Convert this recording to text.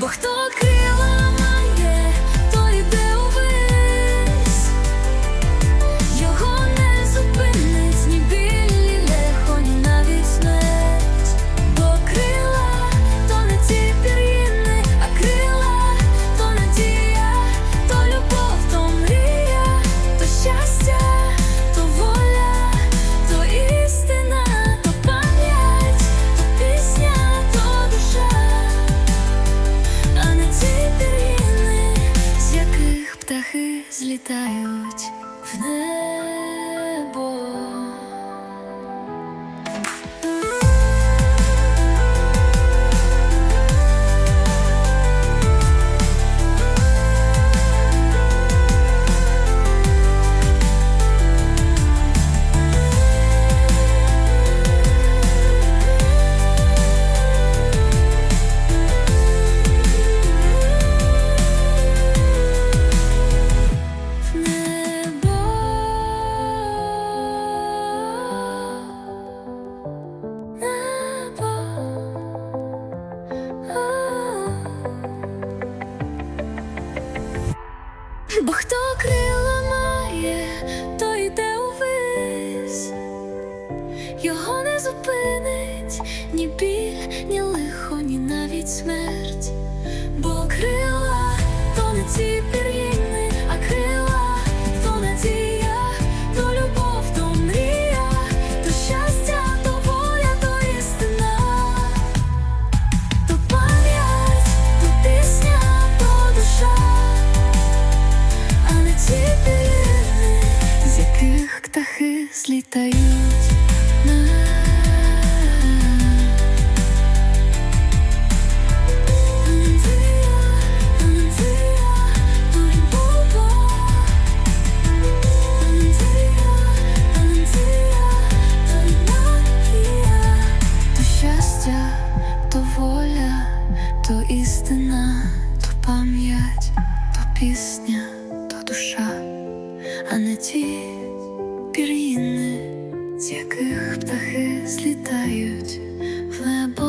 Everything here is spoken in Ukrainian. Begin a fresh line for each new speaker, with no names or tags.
бо хто злітають в небо. Бо хто крила має, той йде увесь, його не зупинить ні біль, ні лихо, ні навіть смерть. Птахи злітають. на то щастя, то воля, то істина, то пам'ять, то пісня, то душа, а не ті пір'їни, з яких птахи злітають в небо.